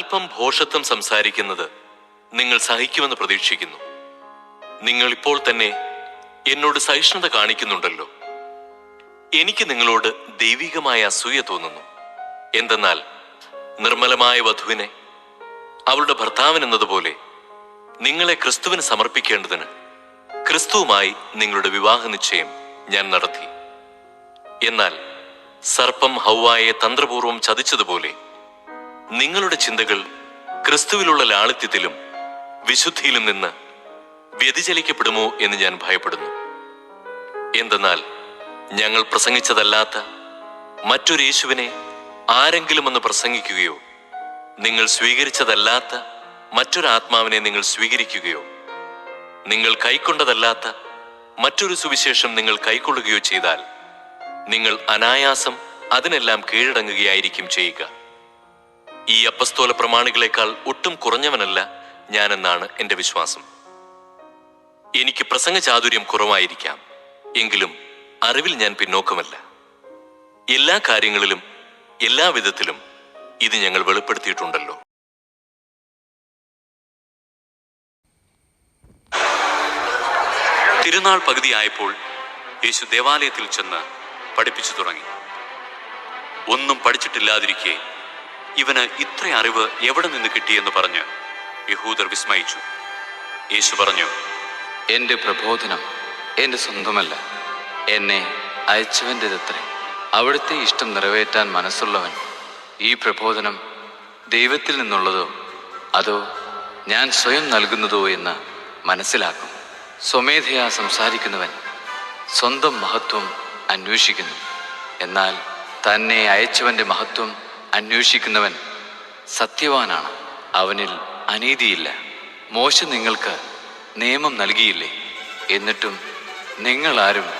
അല്പം ഭോഷത്വം സംസാരിക്കുന്നത് നിങ്ങൾ സഹിക്കുമെന്ന് പ്രതീക്ഷിക്കുന്നു. നിങ്ങൾ ഇപ്പോൾ തന്നെ എന്നോട് സഹിഷ്ണുത കാണിക്കുന്നുണ്ടല്ലോ. എനിക്ക് നിങ്ങളോട് ദൈവികമായ അസൂയ തോന്നുന്നു. എന്തെന്നാൽ നിർമ്മലമായ വധുവിനെ അവളുടെ ഭർത്താവിനെന്നതുപോലെ നിങ്ങളെ ക്രിസ്തുവിന് സമർപ്പിക്കേണ്ടതിന് ക്രിസ്തുവുമായി നിങ്ങളുടെ വിവാഹ നിശ്ചയം ഞാൻ നടത്തി. എന്നാൽ സർപ്പം ഹൗവായെ തന്ത്രപൂർവം ചതിച്ചതുപോലെ നിങ്ങളുടെ ചിന്തകൾ ക്രിസ്തുവിലുള്ള ലാളിത്യത്തിലും വിശുദ്ധിയിലും നിന്ന് വ്യതിചലിക്കപ്പെടുമോ എന്ന് ഞാൻ ഭയപ്പെടുന്നു. എന്തെന്നാൽ ഞങ്ങൾ പ്രസംഗിച്ചതല്ലാത്ത മറ്റൊരു യേശുവിനെ ആരെങ്കിലും ഒന്ന് പ്രസംഗിക്കുകയോ നിങ്ങൾ സ്വീകരിച്ചതല്ലാത്ത മറ്റൊരു ആത്മാവിനെ നിങ്ങൾ സ്വീകരിക്കുകയോ നിങ്ങൾ കൈക്കൊണ്ടതല്ലാത്ത മറ്റൊരു സുവിശേഷം നിങ്ങൾ കൈക്കൊള്ളുകയോ ചെയ്താൽ നിങ്ങൾ അനായാസം അതിനെല്ലാം കീഴടങ്ങുകയായിരിക്കും ചെയ്യുക. ഈ അപ്പസ്തോല പ്രമാണികളെക്കാൾ ഒട്ടും കുറഞ്ഞവനല്ല ഞാനെന്നാണ് എന്റെ വിശ്വാസം. എനിക്ക് പ്രസംഗ ചാതുര്യം കുറവായിരിക്കാം എങ്കിലും അറിവിൽ ഞാൻ പിന്നോക്കമല്ല. എല്ലാ കാര്യങ്ങളിലും എല്ലാ വിധത്തിലും ഇത് ഞങ്ങൾ വെളിപ്പെടുത്തിയിട്ടുണ്ടല്ലോ. തിരുനാൾ പകുതിയായപ്പോൾ യേശു ദേവാലയത്തിൽ ചെന്ന് പഠിപ്പിച്ചു തുടങ്ങി. ഒന്നും പഠിച്ചിട്ടില്ലാതിരിക്കെ ഇവന് ഇത്ര അറിവ് എവിടെ നിന്ന് കിട്ടിയെന്ന് പറഞ്ഞ് യഹൂദർ വിസ്മയിച്ചു. യേശു പറഞ്ഞു എന്റെ പ്രബോധനം എന്റെ സ്വന്തമല്ല. എന്നെ അയച്ചവന്റെതത്രേ അവിടുത്തെ ഇഷ്ടം നിറവേറ്റാൻ മനസ്സുള്ളവൻ ഈ പ്രബോധനം ദൈവത്തിൽ നിന്നുള്ളതോ അതോ ഞാൻ സ്വയം നൽകുന്നതോ എന്ന് മനസ്സിലാക്കും. സ്വമേധയാ സംസാരിക്കുന്നവൻ സ്വന്തം മഹത്വം അന്വേഷിക്കുന്നു. എന്നാൽ തന്നെ അയച്ചവന്റെ മഹത്വം അന്വേഷിക്കുന്നവൻ സത്യവാനാണ്. അവനിൽ അനീതിയില്ല. മോശ നിങ്ങൾക്ക് നിയമം നൽകിയില്ലേ? എന്നിട്ടും നിങ്ങളാരും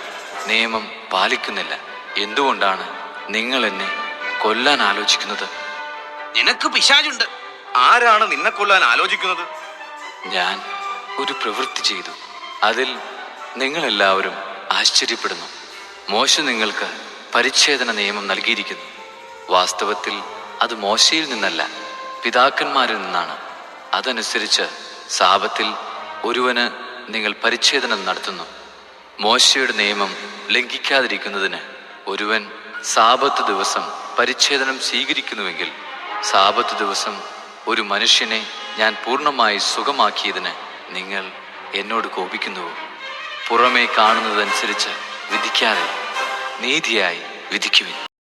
നിയമം പാലിക്കുന്നില്ല. എന്തുകൊണ്ടാണ് നിങ്ങൾ എന്നെ കൊല്ലാൻ ആലോചിക്കുന്നത്? നിനക്ക് പിശാചുണ്ട്. ആരാണ് നിന്നെ കൊല്ലാൻ ആലോചിക്കുന്നത്? ഞാൻ ഒരു പ്രവൃത്തി ചെയ്തു. അതിൽ നിങ്ങളെല്ലാവരും ആശ്ചര്യപ്പെടുന്നു. മോശ നിങ്ങൾക്ക് പരിച്ഛേദന നിയമം നൽകിയിരിക്കുന്നു. വാസ്തവത്തിൽ അത് മോശയിൽ നിന്നല്ല പിതാക്കന്മാരിൽ നിന്നാണ്. അതനുസരിച്ച് സാപത്തിൽ ഒരുവന് നിങ്ങൾ പരിച്ഛേദനം നടത്തുന്നു. മോശയുടെ നിയമം ലംഘിക്കാതിരിക്കുന്നതിന് ഒരുവൻ സാപത്ത് ദിവസം പരിച്ഛേദനം സ്വീകരിക്കുന്നുവെങ്കിൽ സാപത്ത് ദിവസം ഒരു മനുഷ്യനെ ഞാൻ പൂർണമായി സുഖമാക്കിയതിന് നിങ്ങൾ എന്നോട് കോപിക്കുന്നുവോ പുറമേ കാണുന്നതനുസരിച്ച് വിധിക്കാതെ നീതിയായി വിധിക്കുവിൻ.